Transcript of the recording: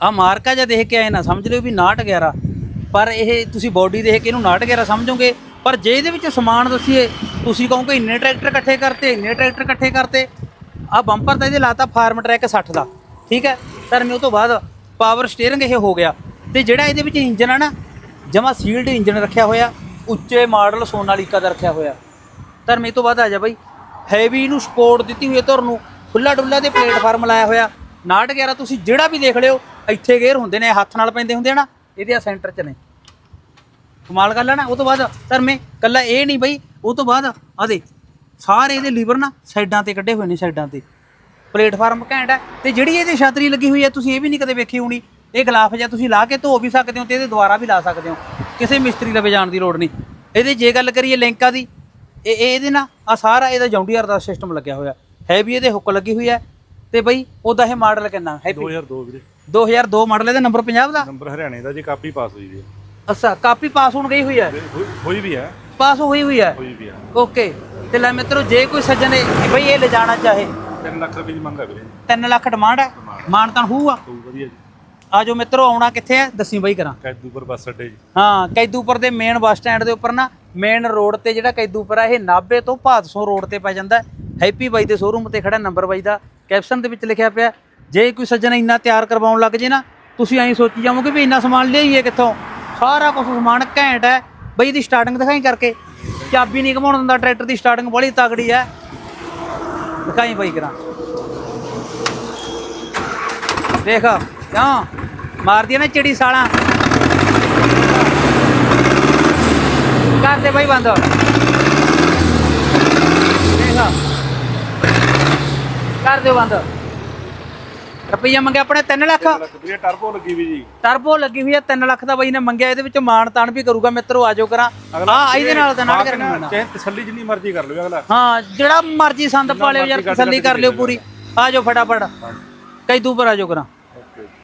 ਆ ਮਾਰਕਾ ਜਿਹਾ ਦੇਖ ਕੇ ਆਏ ਨਾ, ਸਮਝ ਲਿਓ ਵੀ 911 ਪਰ ਇਹ ਤੁਸੀਂ ਬਾਡੀ ਦੇਖ ਕੇ ਇਹਨੂੰ 911 ਸਮਝੋਗੇ? ਪਰ ਜੇ ਇਹਦੇ ਵਿੱਚ ਸਮਾਨ ਦੱਸੀਏ, ਤੁਸੀਂ ਕਹੋਗੇ ਇੰਨੇ ਟਰੈਕਟਰ ਇਕੱਠੇ ਕਰਤੇ, ਇੰਨੇ ਟਰੈਕਟਰ ਇਕੱਠੇ ਕਰਤੇ। ਆ ਬੰਪਰ ਤਾਂ ਇਹਦੇ ਲਾਤਾ ਫਾਰਮ ਟਰੈਕ 60 ਦਾ, ਠੀਕ ਹੈ? ਸਰ ਮੈਂ ਉਹ ਤੋਂ ਬਾਅਦ ਪਾਵਰ ਸਟੀਅਰਿੰਗ ਇਹ ਹੋ ਗਿਆ। ਤੇ ਜਿਹੜਾ ਇਹਦੇ ਵਿੱਚ ਇੰਜਨ ਆ ਨਾ, ਜਮਾ ਸੀਲਡ ਇੰਜਨ ਰੱਖਿਆ ਹੋਇਆ, ਉੱਚੇ ਮਾਡਲ ਸੋਨਾਲੀਕਾ ਦਾ ਰੱਖਿਆ ਹੋਇਆ। ਧਰਮੇ ਤੋਂ ਬਾਅਦ ਆ ਜਾ ਬਾਈ। ਹੈਵੀ ਨੂੰ ਸਪੋਰਟ ਦਿੱਤੀ ਹੋਈ ਹੈ ਧੁਰ ਨੂੰ ਖੁੱਲਾ ਡੁੱਲਾ ਦੇ ਪਲੇਟਫਾਰਮ ਲਾਇਆ ਹੋਇਆ। 911 ਤੁਸੀਂ ਜਿਹੜਾ ਵੀ ਦੇਖ ਲਿਓ ਇੱਥੇ ਗੇਅਰ ਹੁੰਦੇ ਨੇ, ਹੱਥ ਨਾਲ ਪੈਂਦੇ ਹੁੰਦੇ ਆ ਨਾ, ਇਹਦੇ ਆ ਸੈਂਟਰ 'ਚ ਨੇ। ਕਮਾਲ ਗੱਲ ਹੈ ਨਾ, ਉਹ ਤੋਂ ਬਾਅਦ ਧਰਮੇ ਕੱਲਾ ਇਹ ਨਹੀਂ ਬਈ, ਉਹ ਤੋਂ ਬਾਅਦ ਆ ਦੇ ਸਾਰੇ ਇਹਦੇ ਲੀਵਰ ਨਾ ਸਾਈਡਾਂ ਤੇ ਕੱਢੇ ਹੋਏ ਨੇ, ਸਾਈਡਾਂ ਤੇ। ਪਲੇਟਫਾਰਮ ਘੈਂਟ ਹੈ ਤੇ ਜਿਹੜੀ ਇਹਦੇ ਛਤਰੀ ਲੱਗੀ ਹੋਈ ਹੈ ਤੁਸੀਂ ਇਹ ਵੀ ਨਹੀਂ ਕਦੇ ਵੇਖੀ ਹੋਣੀ। ਇਹ ਗਲਾਫ ਜਾਂ ਤੁਸੀਂ ਲਾ ਕੇ ਧੋ ਵੀ ਸਕਦੇ ਹੋ ਤੇ ਇਹਦੇ ਦੁਆਰਾ ਵੀ ਲਾ ਸਕਦੇ ਹੋ। ਕਿਸੇ ਮਿਸਤਰੀ ਲਵੇ ਜਾਣ ਦੀ ਲੋੜ ਨਹੀਂ। ਇਹਦੇ ਜੇ ਗੱਲ ਕਰੀਏ ਲਿੰਕਾਂ ਦੀ, ਇਹ ਇਹਦੇ ਨਾਲ ਆ ਸਾਰਾ ਇਹਦਾ ਜੌਂਡੀਅਰ ਦਾ ਸਿਸਟਮ ਲੱਗਿਆ ਹੋਇਆ। ਹੈ ਵੀ ਇਹਦੇ ਹੁੱਕ ਲੱਗੀ ਹੋਈ ਹੈ ਤੇ ਬਈ ਉਹਦਾ ਇਹ ਮਾਡਲ ਕਿੰਨਾ? ਹੈਪੀ 2002 ਵੀਰੇ। 2002 ਮਾਡਲ ਇਹਦਾ ਨੰਬਰ 50 ਦਾ? ਨੰਬਰ ਹਰਿਆਣੇ ਦਾ ਜੀ ਕਾਪੀ ਪਾਸ ਹੋਈ ਵੀ ਹੈ। ਅੱਛਾ ਕਾਪੀ ਪਾਸ ਹੋਣ ਗਈ ਹੋਈ ਹੈ? ਤੇ ਹੋਈ- ਹੋਈ ਵੀ ਹੈ। ਪਾਸ ਹੋਈ ਹੋਈ ਹੈ? ਹੋਈ ਵੀ ਹੈ। ਓਕੇ ਤੇ ਲੈ ਮਿੱਤਰੋ ਜੇ ਕੋਈ ਸੱਜਣ ਇਹ ਬਈ ਇਹ ਲਿਜਾਣਾ ਚਾਹੇ? 3 ਲੱਖ ਰੁਪਏ ਦੀ ਮੰਗ ਹੈ ਵੀਰੇ। 3 ਲੱਖ ਡਿਮਾਂਡ ਹੈ? ਮਾਨਤਾਨ ਹੋਊਗਾ? ਹੋਊ ਵਧੀਆ ਜੀ। ਆ ਜੋ ਮਿੱਤਰੋ ਆਉਣਾ ਕਿੱਥੇ ਹੈ? ਦੱਸੀ ਬਈ ਕਰਾਂ। ਕੈਦੂਪੁਰ ਬੱਸ ਅੱਡੇ ਜੀ। ਹਾਂ ਕੈਦੂਪੁਰ ਦੇ ਮੇਨ ਬੱਸ ਸਟੈਂਡ ਦੇ ਉੱਪਰ ਨਾ ਮੇਨ ਰੋਡ ਤੇ ਜਿਹੜਾ ਕੈਦੂਪੁਰ ਆ ਇਹ ਨਾਭੇ ਤੋਂ ਭਾਦਸੋਂ ਰੋਡ ਤੇ ਪੈ ਜਾਂਦਾ ਹੈ। ਹੈਪੀ ਬਾਈ ਦੇ ਸ਼ੋਰੂਮ ਤੇ ਖੜਾ ਨੰਬਰ ਬਾਈ ਦਾ। ਕੈਪਸ਼ਨ ਦੇ ਵਿੱਚ ਲਿਖਿਆ ਪਿਆ, ਜੇ ਕੋਈ ਸੱਜਣ ਇੰਨਾ ਤਿਆਰ ਕਰਵਾਉਣ ਲੱਗ ਜੇ ਨਾ, ਤੁਸੀਂ ਐਂ ਸੋਚੀ ਜਾਵੋਗੇ ਵੀ ਇੰਨਾ ਸਮਾਨ ਲਿਆਈਏ ਕਿੱਥੋਂ? ਸਾਰਾ ਕੁਝ ਸਮਾਨ ਘੈਂਟ ਹੈ। ਬਈ ਦੀ ਸਟਾਰਟਿੰਗ ਦਿਖਾਈ ਕਰਕੇ। ਚਾਬੀ ਨਹੀਂ ਘਮਾਉਣ ਦਿੰਦਾ ਟਰੈਕਟਰ ਦੀ ਸਟਾਰਟਿੰਗ ਬੜੀ ਤਗੜੀ ਹੈ। ਦਿਖਾਈ ਬਾਈ ਕਰਾਂ। ਦੇਖ, ਕਿਉਂ? ਮਾਰਦੀ ਆ ਨਾ ਚਿੜੀ ਸਾਲਾਂ। ਕਰਦੇ ਬਾਈ ਬੰਦ ਦੇਖ ਕਰ ਦਿਓ ਬੰਦ। ਰੁਪਈਆ ਮੰਗਿਆ ਆਪਣੇ 3 ਲੱਖ। ਵੀਰੇ ਟਰਬੋ ਲੱਗੀ ਵੀ ਜੀ। ਟਰਬੋ ਲੱਗੀ ਹੋਈ ਹੈ 3 ਲੱਖ ਦਾ ਬਾਈ ਨੇ ਮੰਗਿਆ ਇਹਦੇ ਵਿੱਚ ਮਾਣ ਤਾਣ ਵੀ ਕਰੂਗਾ ਮਿੱਤਰੋ ਆਜੋ ਕਰਾਂ। ਹਾਂ ਇਹਦੇ ਨਾਲ ਤਾਂ ਨਾ ਕਰਨਾ ਚਾਹੇ ਤਸੱਲੀ ਜਿੰਨੀ ਮਰਜ਼ੀ ਕਰ ਲਓ ਅਗਲਾ। ਹਾਂ ਜਿਹੜਾ ਮਰਜ਼ੀ ਸੰਦ ਪਾ ਲਿਓ ਯਾਰ ਤਸੱਲੀ ਕਰ ਲਿਓ ਪੂਰੀ। ਆਜੋ ਫਟਾਫਟ। ਕਈ ਦੂਪਰ ਆਜੋ ਕਰਾਂ।